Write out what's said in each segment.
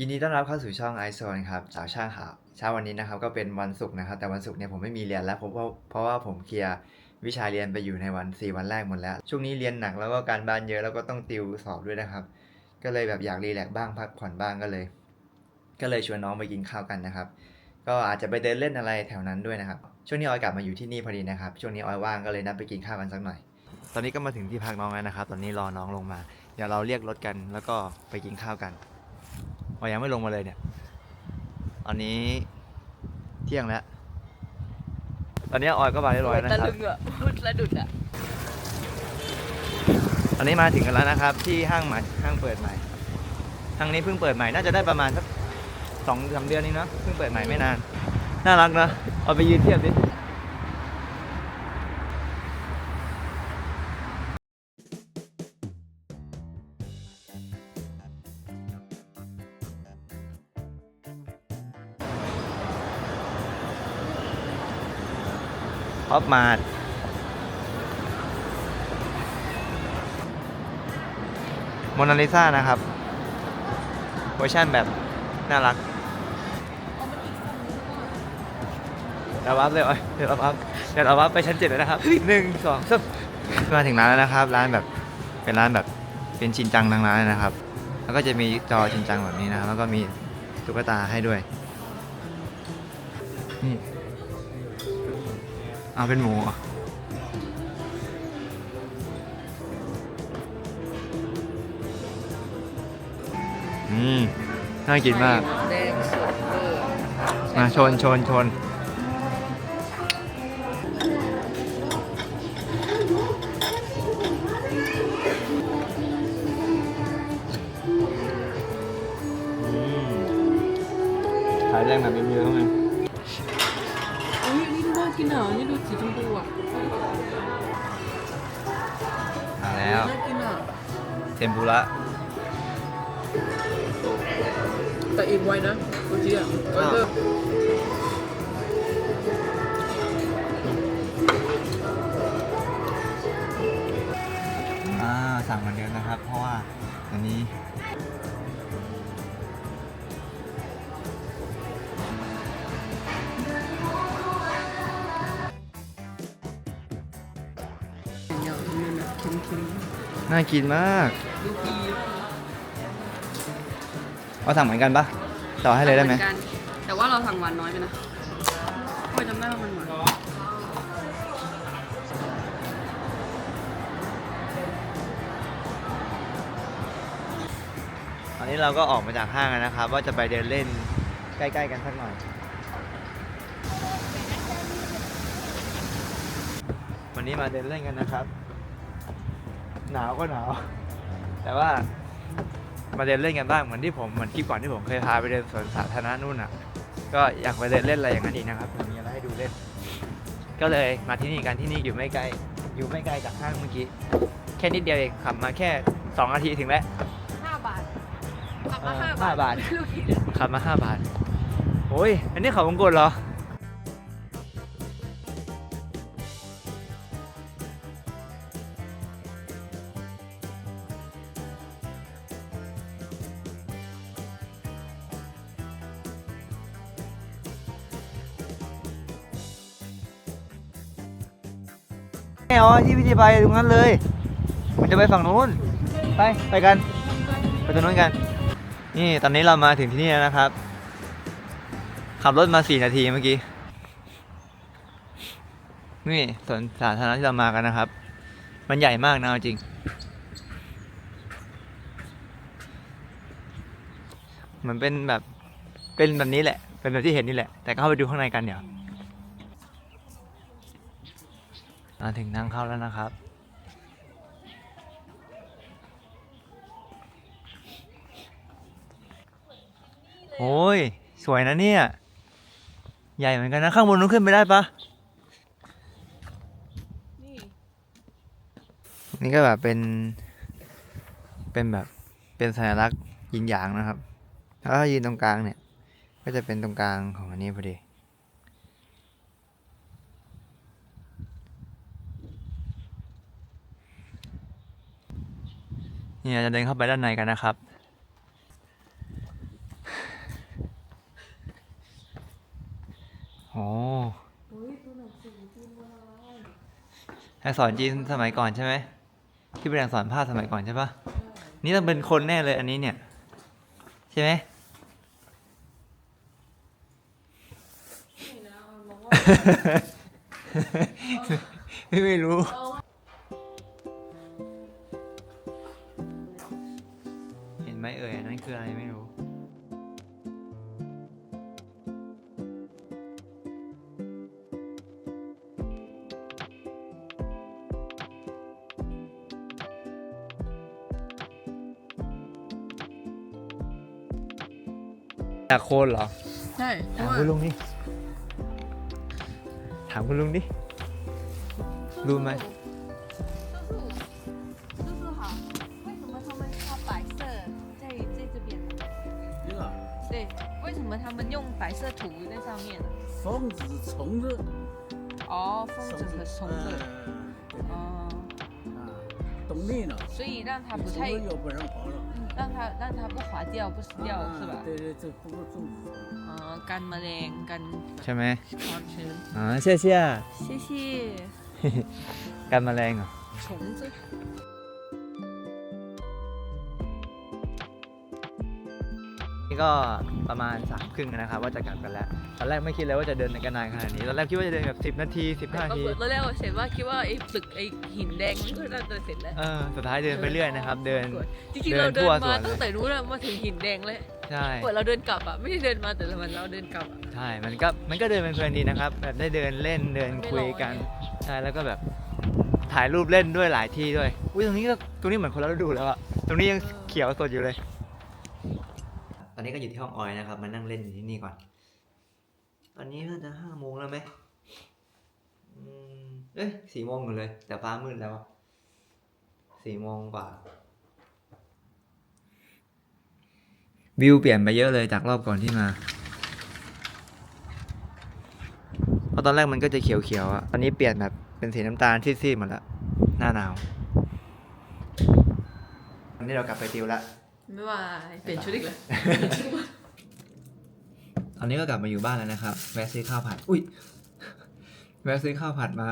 ยินดีต้อนรับเข้าสู่ช่อง i z o n e ครับสาวช่างข่าวเช้าวันนี้นะครับก็เป็นวันศุกร์นะครับ แต่วันศุกร์เนี่ยผมไม่มีเรียนแล้วเพราะเพราะว่าผมเคลียร์วิชาเรียนไปอยู่ในวัน 4 วันแรกหมดแล้ว ช่วงนี้เรียนหนักแล้วก็การบ้านเยอะแล้วก็ต้องติวสอบด้วยนะครับ ก็เลยแบบอยากรีแลกซ์บ้างพักผ่อนบ้างก็เลย ก็เลยชวนน้องไปกินข้าวกันนะครับ ก็อาจจะไปเดินเล่นอะไรแถวนั้นด้วยนะครับ ช่วงนี้ออยกลับมาอยู่ที่นี่พอดีนะครับ ช่วงนี้ออยว่างก็เลยนัดไปกินข้าวกันสักหน่อย ตอนนี้ก็มาถึงที่พักน้องแล้วนะครับ ตอนนี้รอน้องลงมา เดี๋ยวเราเรียกรถกันแล้วก็ไปกินข้าวกัน ออยยังไม่ลงมาเลยเนี่ยตอนนี้เที่ยงแล้ว ตอนนี้ออยก็มาเรียบร้อยนะตะครับ ลึงอะพูดระดุดอะ ตอนนี้มาถึงกันแล้วนะครับ ที่ห้างใหม่ห้างเปิดใหม่ห้างนี้เพิ่งเปิดใหม่น่าจะได้ประมาณสักสองสามเดือนนี้เนาะเพิ่งเปิดใหม่ไม่นาน น่ารักนะเอาไปยืนเทียบดิ อปมาดโมนาลิซานะครับเวอร์ชันแบบ น่ารักเดี๋ยววับเลยเอ้ยเดี๋ยวเราวับเดี๋ยวเราวับไปชั้นเจ็ดเลยนะครับหนึ่งสองสามมาถึงร้านแล้วนะครับ ร้านแบบเป็นร้านแบบเป็นชินจังทางร้านเลยนะครับ แล้วก็จะมีจอชินจังแบบนี้นะครับ แล้วก็มีตุ๊กตาให้ด้วยนี่ เอาเป็นหมูเหรออืมน่ากินมาก แดงสดเวอร์มาชนชนชน ยนี่ดูน่ากินอะนี่ดูสีชมพูอะมาแล้ว น่ากินอะ เทมปุระแต่อิ่มไวนะเมื่อกี้อะก็อ้าวเลิกอ่าสั่งเหมือนเดิมนะครับ เพราะว่าอันนี้ น่ากินมากๆดูดีเอาสั่งเหมือนกันปะต่อให้เลยได้ไหม อนกันแต่ว่าเราสั่งหวานน้อยไปนะไม่จำได้ว่ามันหวานตอนนี้เราก็ออกมาจากห้างแล้วนะครับ ว่าจะไปเดินเล่นใกล้ๆกันสักหน่อย วันนี้มาเดินเล่นกันนะครับ หนาวก็หนาว แต่ว่ามาเดินเล่นกันบ้างเหมือนที่ผมเหมือนคลิปก่อนที่ผมเคยพาไปเดินสวนสาธารณะนู่นอะ ก็อยากไปเดินเล่นอะไรอย่างนั้นอีกนะครับมีอะไรให้ดูเล่น ก็เลยมาที่นี่กันที่นี่อยู่ไม่ไกล อยู่ไม่ไกลจากห้างเมื่อกี้ แค่นิดเดียวเองขับมาแค่สองนาทีถึงแล้วห้าบาทกลับมาเออห้าห้าบาบาททลูกกี่เดือนขับมาห้าบาทโอ้ยอันนี้เขาวงกดเหรอ ไม่เอที่พี่จะไปตรงนั้นเลย มันจะไปฝั่งนู้น ไป ไปกัน ไปตรงนู้นกัน นี่ตอนนี้เรามาถึงที่นี่แล้วนะครับ ขับรถมาสี่นาทีเมื่อกี้ นี่สวนสาธารณะที่เรามากันนะครับ มันใหญ่มากนะจริง เหมือนเป็นแบบ เป็นแบบนี้แหละ เป็นแบบที่เห็นนี่แหละ แต่เข้าไปดูข้างในกันเดี๋ยว มาถึงทางเข้าแล้วนะครับ โอ้ย สวยนะเนี่ย ใหญ่เหมือนกันนะ ข้างบนนู้นขึ้นไปได้ปะนี่ก็แบบเป็น เป็นแบบ เป็นสัญลักษณ์ยินหยางนะครับแล้วถ้ายืนตรงกลางเนี่ย ก็จะเป็นตรงกลางของอันนี้พอดี เนี่ยจะเดินเข้าไปด้านในกันนะครับ โอ้อัสอนจีนสมัยก่อนใช่ไหมที่เป็นอักษรภาพสมัยก่อนใช่ปะนี่ต้องเป็นคนแน่เลยอันนี้เนี่ย ใช่ไหมไม่รู้ ไหมเอ่ยอันนั้นคืออะไรไม่รู้จากโคนเหรอ ใช่เพถาราะมว่าคุณลุงดิถามคุณลุงดิรู้ไหม 么他们用白色土在上面的？疯子虫子。哦，疯子和虫子。哦懂力了，所以让它不太，有本人活了，让它让它不滑掉，不死掉、是吧？对对，这不过种。嗯、干嘛嘞？干。吃没？好吃。啊，谢谢。谢谢。嘿嘿，干嘛嘞？虫子。 ก็ประมาณสามครึ่งนะครับ ว่าจะกลับกันแล้ว ตอนแรกไม่คิดเลยว่าจะเดินกันนานขนาดนี้ ตอนแรกคิดว่าจะเดินแบบสิบ10 นาที 15 นาทีตอนแรกเราเห็นว่าคิดว่าไอ้ตึกไอ้หินแดงมันก็น่าจะเสร็จแล้วเออสุดท้ายเดินไปเรื่อยนะครับ เดินจริงๆเราเดิเดินทั่นวสมาวนเลยตั้งแต่รู้แล้วมาถึงหินแดงเลยใช่เหมือนเราเดินกลับอะไม่ได้เดินมาแต่ละวันเราเดินกลับอะใช่ มันก็มันก็เดินเป็นเพลินดีนะครับแบบได้เดินเล่นเดินคุยกันไม่ร้อนใช่แล้วก็แบบถ่ายรูปเล่นด้วยหลายที่ด้วย อุ้ยตรงนี้ก็ตรงนี้เหมือนคนละฤดูแล้วอะตรงนี้ยังเขียวสดอยู่เลยต อนนี้ก็อยู่ที่ห้องออยนะครับ มานั่งเล่นอยู่ที่นี่ก่อน ตอนนี้น่าจะห้าโมงแล้วไหมเอ้ยสี่โมงอยู่เลย แต่ฟ้ามืดแล้วสี่โมงกว่า วิวเปลี่ยนไปเยอะเลยจากรอบก่อนที่มาเพราะตอนแรกมันก็จะเขียวๆอะตอนนี้เปลี่ยนแบบเป็นสีน้ำตาลซีดๆหมดแล้ว หน้าหนาววันนี้เรากลับไปติวแล้ว ไม่ว่าเปลี่ยนชุดอีกเลยตอนนี้ก็กลับมาอยู่บ้านแล้วนะครับ แวะซื้อข้าวผัด อุ้ย แวะซื้อข้าวผัดมา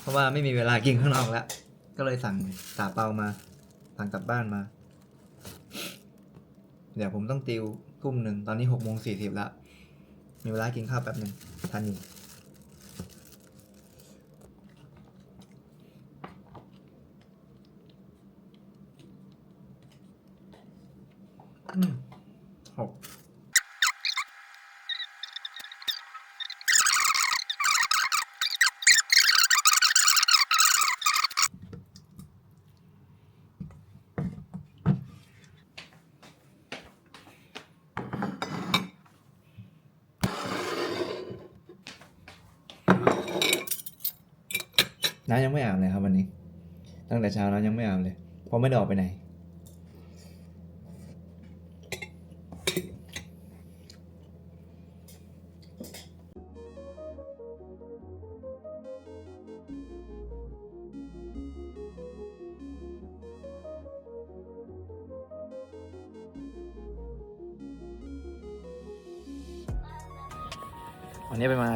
เพราะว่าไม่มีเวลากินข้างนอกแล้ว ก็เลยสั่งสาเปามา สั่งกลับบ้านมา เดี๋ยวผมต้องติวทุ่มหนึ่ง ตอนนี้หกโมงสี่สิบแล้ว มีเวลากินข้าวแป๊บหนึ่งทันอยู่ หกน้ำยังไม่อาบเลยครับวันนี้ ตั้งแต่เช้าน้ำยังไม่อาบเลยเพราะไม่ได้ออกไปไหน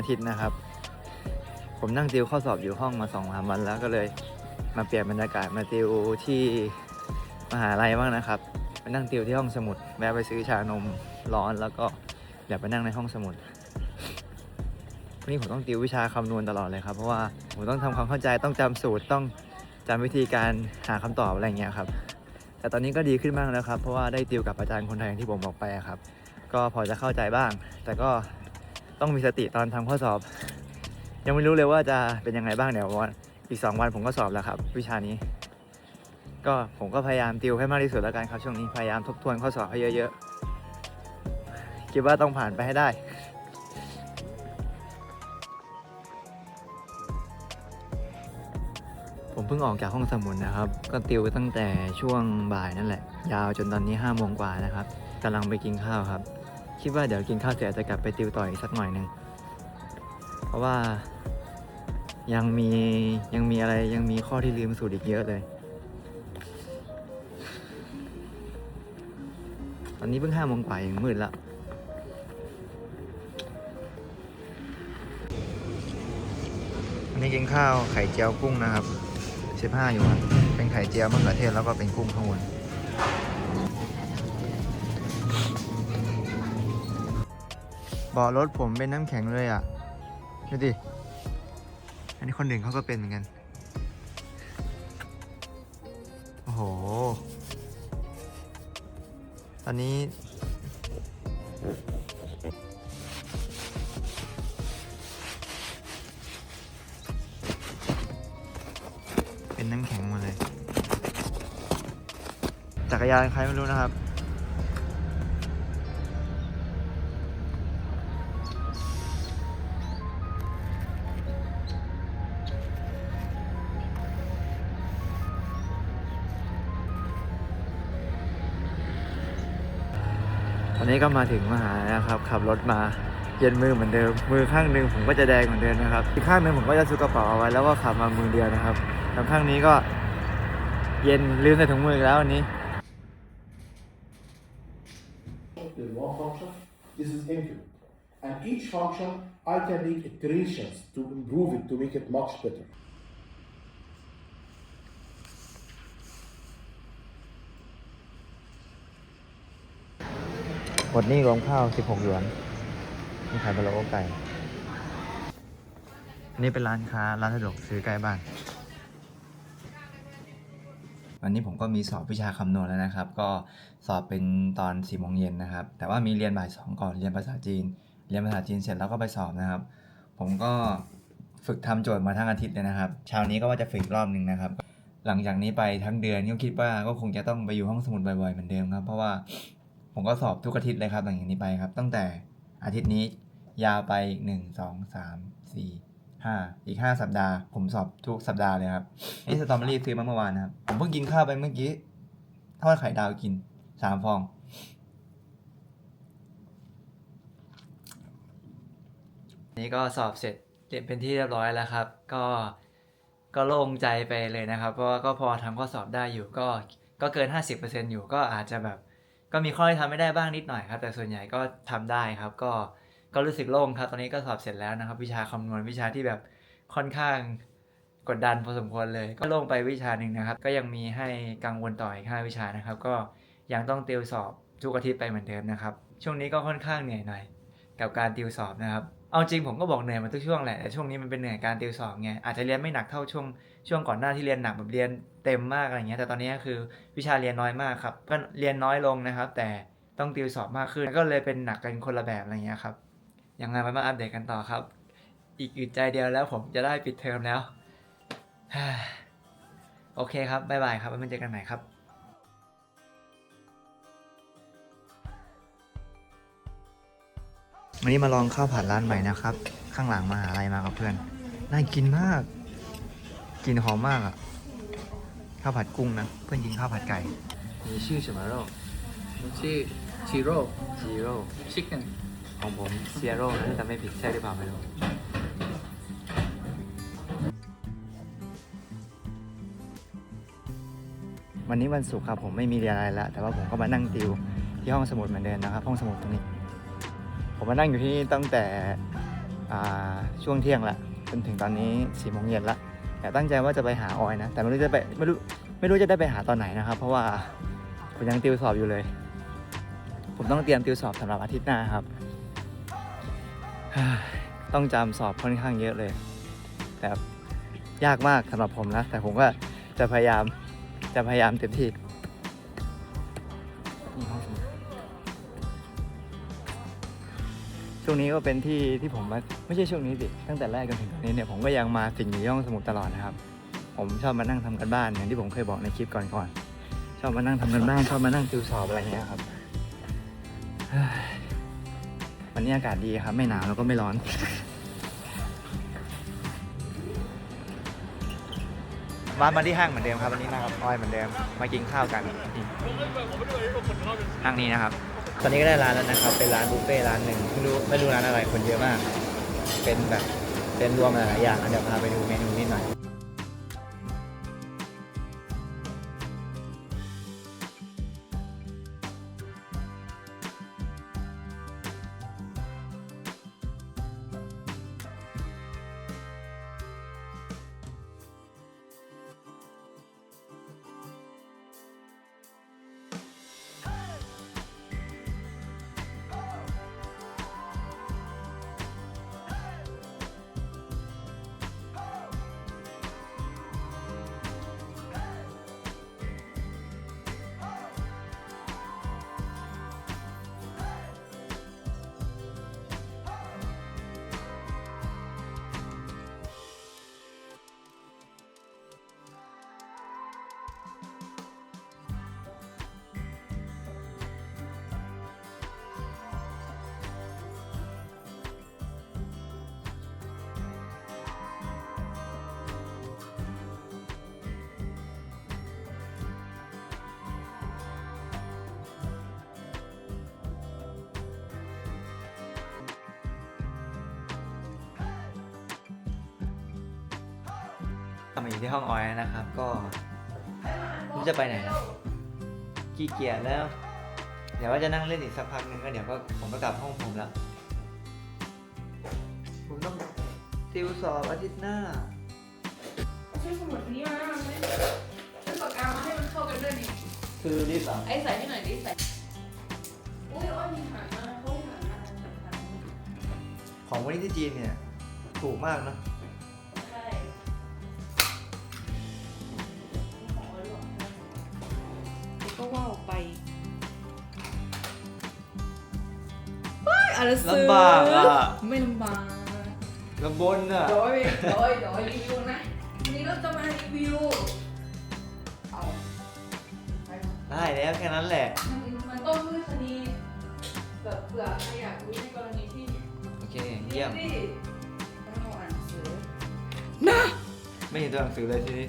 ทิตย์นะครับ ผมนั่งติวข้อสอบอยู่ห้องมาสองสามวันแล้วก็เลยมาเปลี่ยนบรรยากาศมาติวที่มหาลัยบ้างนะครับมานั่งติวที่ห้องสมุดแวะไปซื้อชานมร้อนแล้วก็เดี๋ยวไปนั่งในห้องสมุดวันนี้ผมต้องติววิชาคำนวณตลอดเลยครับ เพราะว่าผมต้องทำความเข้าใจต้องจำสูตรต้องจำวิธีการหาคำตอบอะไรเงี้ยครับ แต่ตอนนี้ก็ดีขึ้นบ้างแล้วครับ เพราะว่าได้ติวกับอาจารย์คนไทยอย่างที่ผมบอกไปครับ ก็พอจะเข้าใจบ้าง แต่ก็ ต้องมีสติตอนทำข้อสอบ ยังไม่รู้เลยว่าจะเป็นยังไงบ้างเดี๋ยววันอีกสองวันผมก็สอบแล้วครับ วิชานี้ ก็ผมก็พยายามติวให้มากที่สุดแล้วกันครับช่วงนี้พยายามทบทวนข้อสอบให้เยอะๆคิดว่าต้องผ่านไปให้ได้ผมเพิ่งออกจากห้องสมุดนะครับ ก็ติวตั้งแต่ช่วงบ่ายนั่นแหละ ยาวจนตอนนี้ห้าโมงกว่านะครับกำลังไปกินข้าวครับ คิดว่าเดี๋ยวกินข้าวเสร็จจะกลับไปติวต่ออีกสักหน่อยหนึ่งเพราะว่ายังมียังมีอะไรยังมีข้อที่ลืมสูตรอีกเยอะเลย ตอนนี้เพิ่งห้าโมงกว่ายังมืดแล้ววันนี้กินข้าวไข่เจียวกุ้งนะครับ 15 อยู่ครับเป็นไข่เจียวมะเขือเทศแล้วก็เป็นกุ้งข้างบน บาะรถผมเป็นน้ำแข็งเลยอะ ดูดิ อันนี้คนหนึ่งเขาก็เป็นเหมือนกัน โอ้โห ตอนนี้ เป็นน้ำแข็งหมาเลย จักรยานใครไม่รู้นะครับ นี้ก็มาถึงมหาลัยแล้วครับ ขับรถมาเย็นมือเหมือนเดิม มือข้างหนึ่งผมก็จะแดงเหมือนเดิมนะครับ อีกข้างหนึ่งผมก็จะซุกกระเป๋าเอาไว้แล้วก็ขับมามือเดียวนะครับแล้วข้างนี้ก็เย็นลืมใส่ถุงมืออีกแล้ววันนี้ is one function, this is input. And each function, I can make iterations to improve it, to make it much better. หมดนี่รวมข้าว 16 หยวนมีขายบะโลโอไก่นนี้เป็นร้านค้า ร้านสะดวกซื้อใกล้บ้าน วันนี้ผมก็มีสอบวิชาคำนวณแล้วนะครับ ก็สอบเป็นตอน4โมงเย็นนะครับ แต่ว่ามีเรียนบ่ายสองก่อน เรียนภาษาจีน เรียนภาษาจีนเสร็จแล้วก็ไปสอบนะครับ ผมก็ฝึกทำโจทย์มาทั้งอาทิตย์เลยนะครับ เช้านี้ก็ว่าจะฝึกรอบหนึ่งนะครับ หลังจากนี้ไปทั้งเดือนก็คิดว่าก็คงจะต้องไปอยู่ห้องสมุดบ่อยๆเหมือนเดิมครับ เพราะว่า ผมก็สอบทุกอาทิตย์เลยครับหลังจากนี้ไปครับ ตั้งแต่อาทิตย์นี้ยาวไปอีกหนึ่งสองสามสี่ห้าอีกห้าสัปดาห์ ผมสอบทุกสัปดาห์เลยครับนี่สตรอเบอรี่ซื้อมาเมื่อวานนะครับ ผมเพิ่งกินข้าวไปเมื่อกี้ทอดไข่ดาวกินสามฟอง นี่ก็สอบเสร็จเรียนเป็นที่เรียบร้อยแล้วครับ ก็ก็โล่งใจไปเลยนะครับ เพราะว่าก็พอทำข้อสอบได้อยู่ก็ก็เกิน 50%อยู่ก็อาจจะแบบ ก็มีข้อที่ทำไม่ได้บ้างนิดหน่อยครับ แต่ส่วนใหญ่ก็ทำได้ครับ ก็ก็รู้สึกโล่งครับ ตอนนี้ก็สอบเสร็จแล้วนะครับ วิชาคำนวณวิชาที่แบบค่อนข้างกดดันพอสมควรเลย ก็โล่งไปวิชาหนึ่งนะครับ ก็ยังมีให้กังวลต่ออีกห้าวิชานะครับ ก็ยังต้องติวสอบทุกอาทิตย์ไปเหมือนเดิมนะครับ ช่วงนี้ก็ค่อนข้างเหนื่อยหน่อยกับการติวสอบนะครับ เอาจริงผมก็บอกเหนื่อยมาทุกช่วงแหละแต่ช่วงนี้มันเป็นเหนื่อยการติวสอบไงอาจจะเรียนไม่หนักเท่าช่วงช่วงก่อนหน้าที่เรียนหนักแบบเรียนเต็มมากอะไรเงี้ยแต่ตอนนี้คือวิชาเรียนน้อยมากครับก็เรียนน้อยลงนะครับ แต่ต้องติวสอบมากขึ้นก็เลยเป็นหนักกันคนละแบบอะไรเงี้ยครับยังไงมามาอัปเดตกันต่อครับ อีกอึดใจเดียวแล้วผมจะได้ปิดเทอมแล้วโอเคครับบ๊ายบายครับไว้เจอกันใหม่ครับ วันนี้มาลองข้าวผัดร้านใหม่นะครับ ข้างหลังมาหาอะไรมากับเพื่อน น่ากินมาก กินหอมมากอะ่ะ ข้าวผัดกุ้งนะ เพื่อนกินข้าวผัดไก่ มีชื่อใช่ไหมโรชื่อชิโร่ชิโร่ชิคเก้นของผมเซียโร่นะแต่ไม่ผิดใช่หรือเปล่าไม่รู้วันนี้วันศุกร์ครับผมไม่มีเรียนอะไรแล้วแต่ว่าผมก็มานั่งติวที่ห้องสมุดเหมือนเดิมนนะครับ ห้องสมุดตรงนี้ ผมมานั่งอยู่ที่นี่ตั้งแต่ช่วงเที่ยงละจนถึงตอนนี้สี่โมงเย็นละแต่ตั้งใจว่าจะไปหาออยนะ แต่ไม่รู้จะไปไม่รู้ไม่รู้จะได้ไปหาตอนไหนนะครับ เพราะว่าผมยังติวสอบอยู่เลย ผมต้องเตรียมติวสอบสำหรับอาทิตย์หน้าครับ ต้องจำสอบค่อนข้างเยอะเลยแต่ยากมากสำหรับผมนะ แต่ผมก็จะพยายามจะพยายามเต็มที่นี่ห้องสมุด ช่วงนี้ก็เป็นที่ที่ผมมาไม่ใช่ช่วงนี้สิตั้งแต่แรกจนถึงตอนนี้เนี่ยผมก็ยังมาสิ่งอยู่ที่องสมุดตลอดนะครับ ผมชอบมานั่งทำกันบ้านอย่างที่ผมเคยบอกในคลิปก่อนๆชอบมานั่งทำกันบ้านชอบมานั่งติวสอบอะไรเงี้ยครับวันนี้อากาศดีครับ ไม่หนาวแล้วก็ไม่ร้อนมามาที่ห้างเหมือนเดิมครับวันนี้มากับออยเหมือนเดิมมากินข้าวกันห้างนี้นะครับ ตอนนี้ก็ได้ร้านแล้วนะครับ เป็นร้านบุฟเฟ่ร้านหนึ่งไม่รู้ไม่รู้ร้านอะไรคนเยอะมาก เป็นแบบเป็นรวมหลายๆอย่างอะเดี๋ยวพาไปดูเมนูนิดหน่อย มาอยู่ที่ห้องออยแล้วนะครับ ก็ไม่รู้จะไปไหนนะขี้เกียจแล้ว เดี๋ยวว่าจะนั่งเล่นอีกสักพักหนึงก็เดี๋ยวก็ผมก็กลับห้องผมแล้ว ผมต้องติวสอบอาทิตย์หน้าใช้สมุดนี้มาไหมใช้ปากกามาให้มันเข้ากันด้วยดิคือรีบเหรอไอ้ใส่ให้หน่อยดิใส่อุ้ยอ้อยมีหางมาเขาหางมาหางของวันนี้ที่จีนเนี่ยถูกมากเนอะ อะไรซื้อลำบากอะไม่ลำบากลำบนอะเดี๋ยวเดี๋ยวเดี๋ยวรีวิวนะวันนี้เราจะมารีวิวเอาไปมาได้แล้วแค่นั้นแหละ มันมันต้องมือคดีแบบเผื่อใครอยากรู้ในกรณีที่โอเค เยี่ยมนี่ต้องอ่านหนังสือไม่เห็นตัวหนังสือเลยทีนี้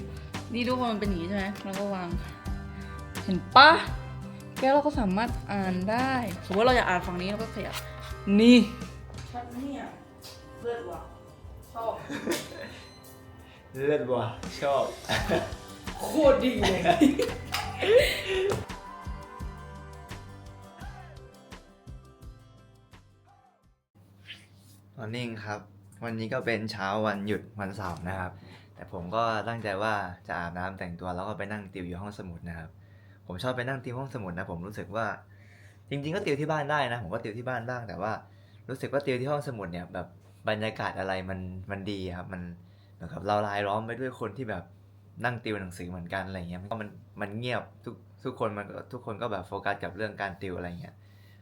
นี่ดูว่ามันเป็นอย่างนี้ใช่ไหมแล้วก็วาง เห็นปะแก้วเราก็สามารถอ่านได้ สมมติเราอยากอ่านฝั่งนี้เราก็ขยับ นี่ ชัดเนี่ยเลือดว่ะชอบ เลือดว่ะชอบ โคตรดีเลย มอร์นิ่งครับ วันนี้ก็เป็นเช้าวันหยุดวันเสาร์นะครับ แต่ผมก็ตั้งใจว่าจะอาบน้ำแต่งตัวแล้วก็ไปนั่งติวอยู่ห้องสมุดนะครับ ผมชอบไปนั่งติวห้องสมุดนะผมรู้สึกว่า จริง ๆ ก็ติวที่บ้านได้นะ ผมก็ติวที่บ้านบ้าง แต่ว่ารู้สึกว่าติวที่ห้องสมุดเนี่ยแบบบรรยากาศอะไรมันมันดีครับ มันเหมือนกับเรารายล้อมไปด้วยคนที่แบบนั่งติวหนังสือเหมือนกันอะไรเงี้ยมันมันเงียบทุกทุกคนมันทุกคนก็แบบโฟกัสกับเรื่องการติวอะไรเงี้ย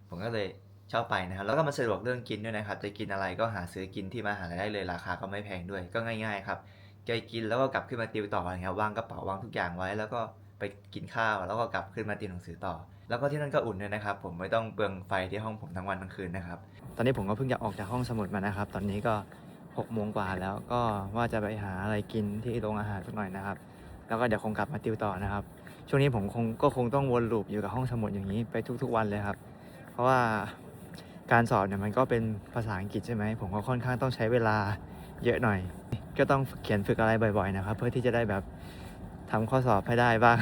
ผมก็เลยชอบไปนะครับแล้วก็มันสะดวกเรื่องกินด้วยนะครับจะกินอะไรก็หาซื้อกินที่มาหาได้เลยราคาก็ไม่แพงด้วยก็ง่าย ๆ ครับไปกินแล้วก็กลับขึ้นมาติวต่อนะครับวางกระเป๋าวางทุกอย่างไว้ แล้วก็ไปกินข้าวแล้วก็กลับขึ้นมาติวหนังสือต่อ แล้วก็ที่นั่นก็อุ่นด้วยนะครับ ผมไม่ต้องเปลืองไฟที่ห้องผมทั้งวันทั้งคืนนะครับ ตอนนี้ผมก็เพิ่งจะออกจากห้องสมุดมานะครับ ตอนนี้ก็6กโมงกว่าแล้วก็ว่าจะไปหาอะไรกินที่โรงอาหารสักหน่อยนะครับ แล้วก็เดี๋ยวคงกลับมาติวต่อนะครับ ช่วงนี้ผมคงก็คงต้องวนลูปอยู่กับห้องสมุดอย่างนี้ไปทุก ๆ วันเลยครับ เพราะว่าการสอบเนี่ยมันก็เป็นภาษาอังกฤษใช่ไหมผมก็ค่อนข้างต้องใช้เวลาเยอะหน่อย ก็ต้องเขียนฝึกอะไรบ่อย ๆ นะครับ เพื่อที่จะได้แบบทำข้อสอบให้ได้บ้าง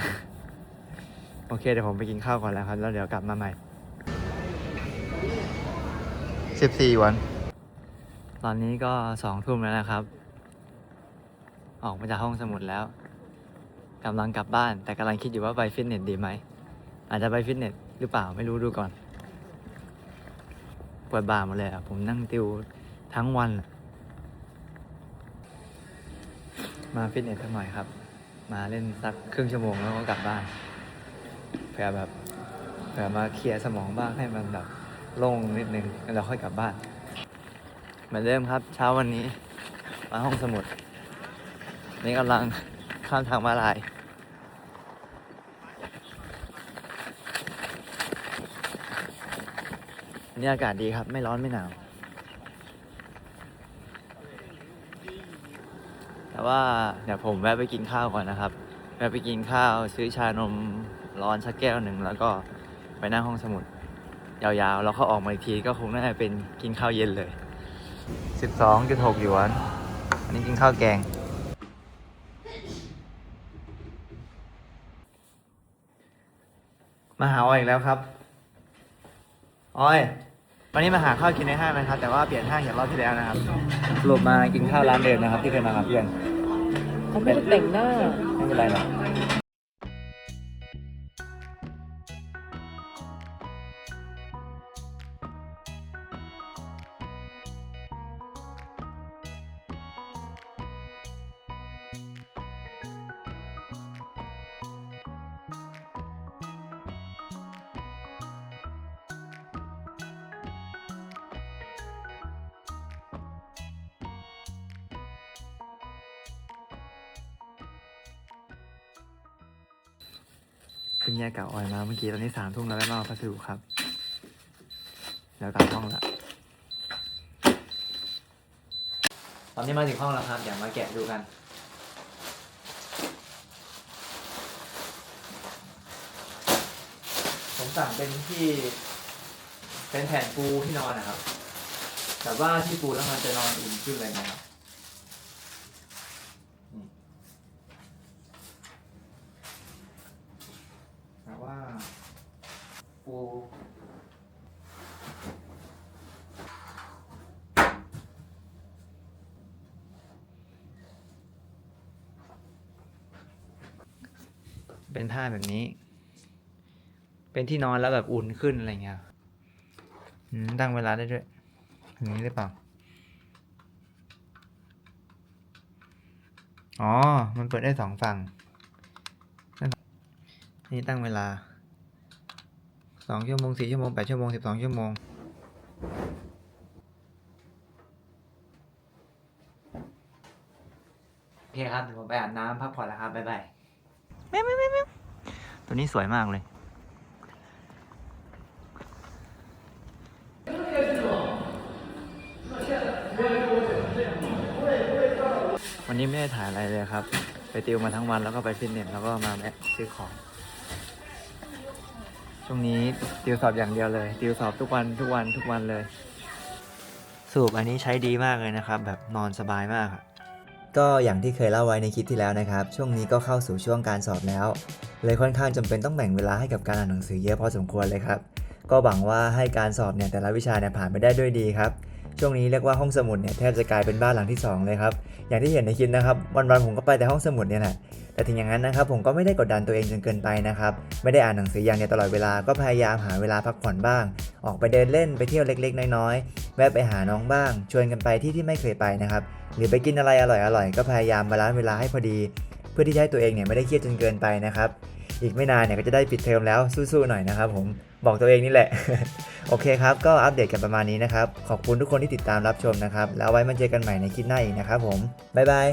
โอเคเดี๋ยวผมไปกินข้าวก่อนแล้วครับ แล้วเดี๋ยวกลับมาใหม่14วัน ตอนนี้ก็สองทุ่มแล้วนะครับ ออกมาจากห้องสมุดแล้วกำลังกลับบ้าน แต่กำลังคิดอยู่ว่าไปฟิตเนสดีไหม อาจจะไปฟิตเนสหรือเปล่าไม่รู้ดูก่อนปวดบ่าหมดเลยอะ ผมนั่งติวทั้งวัน มาฟิตเนสสักหน่อยครับ มาเล่นสักครึ่งชั่วโมงแล้วก็กลับบ้าน เผื่อแบบเผื่อมาเคลียร์สมองบ้างให้มันแบบโล่งนิดนึงแล้วเราค่อยกลับบ้านเหมือนเดิมครับ เช้าวันนี้ มาห้องสมุด นี่กำลังข้ามทางมาลายนี่อากาศดีครับ ไม่ร้อนไม่หนาว แต่ว่าเดี๋ยวผมแวะไปกินข้าวก่อนนะครับ แวะไปกินข้าวซื้อชานม ร้อนสักแก้วหนึ่งแล้วก็ไปนั่งห้องสมุด ยาวๆ แล้วเขาออกมาอีกทีก็คงน่าจะเป็นกินข้าวเย็นเลย 12.6หยวน อันนี้กินข้าวแกง มาหาออยอีกแล้วครับออย วันนี้มาหาข้าวกินในห้างนะครับ แต่ว่าเปลี่ยนห้างอย่างรอบที่แล้วนะครับสรุปมากินข้าวร้านเดิมนะครับ ที่เคยมากับเพื่อนเขาไม่ได้แต่งหน้า ไม่เป็นไรหรอก เพิ่งแยกกับออยมาเมื่อกี้ตอนนี้สามทุ่มแล้วแล้วรอพัสดุครับเดี๋ยวกลับห้องละตอนนี้มาถึงห้องแล้วครับเดี๋ยวมาแกะดูกันผมสั่งเป็นที่เป็นแผ่นปูที่นอนนะครับ แต่ว่าที่ปูแล้วมันจะนอนอุ่นขึ้นเลยนะครับนี่ เป็นผ้าแบบนี้ เป็นที่นอนแล้วแบบอุ่นขึ้นอะไรเงี้ยตั้งเวลาได้ด้วยอย่างนี้หรือเปล่า อ๋อ มันเปิดได้สองฝั่ง นี่ตั้งเวลาสองชั่วโมงสี่ชั่วโมงแปดชั่วโมงสิบสองชั่วโมงโอเคครับเดี๋ยวผมไปอาบน้ำพักผ่อนแล้วครับ บ๊ายบายแม่แม่แม่แม่ ตัวนี้สวยมากเลย วันนี้ไม่ได้ถ่ายอะไรเลยครับ ไปติวมาทั้งวันแล้วก็ไปฟิตเนสแล้วก็มาแวะซื้อของ ช่วงนี้ติวสอบอย่างเดียวเลย ติวสอบทุกวันทุกวันทุกวันเลย สูบอันนี้ใช้ดีมากเลยนะครับ แบบนอนสบายมากก็อย่างที่เคยเล่าไว้ในคลิปที่แล้วนะครับ ช่วงนี้ก็เข้าสู่ช่วงการสอบแล้ว เลยค่อนข้างจำเป็นต้องแบ่งเวลาให้กับการอ่านหนังสือเยอะพอสมควรเลยครับ ก็หวังว่าให้การสอบเนี่ยแต่ละวิชาเนี่ยผ่านไปได้ด้วยดีครับ ช่วงนี้เรียกว่าห้องสมุดเนี่ยแทบจะกลายเป็นบ้านหลังที่สองเลยครับ อย่างที่เห็นในคลิปนะครับ วันๆผมก็ไปแต่ห้องสมุดเนี่ยแหละ แต่ถึงอย่างนั้นนะครับผมก็ไม่ได้กดดันตัวเองจนเกินไปนะครับ ไม่ได้อ่านหนังสืออย่างเดียวตลอดเวลา ก็พยายามหาเวลาพักผ่อนบ้าง ออกไปเดินเล่นไปเที่ยวเล็กๆ น้อยๆ แวะไปหาน้องบ้าง ชวนกันไปที่ที่ไม่เคยไปนะครับ หรือไปกินอะไรอร่อยๆ ก็พยายามบาลานซ์เวลาให้พอดี เพื่อที่จะให้ตัวเองเนี่ยไม่ได้เครียดจนเกินไปนะครับ อีกไม่นานเนี่ยก็จะได้ปิดเทอมแล้วสู้ๆหน่อยนะครับผมบอกตัวเองนี่แหละ โอเคครับ ก็อัปเดตกันประมาณนี้นะครับ ขอบคุณทุกคนที่ติดตามรับชมนะครับ แล้วไว้มาเจอกันใหม่ในคลิปหน้าอีกนะครับผม บ๊ายบาย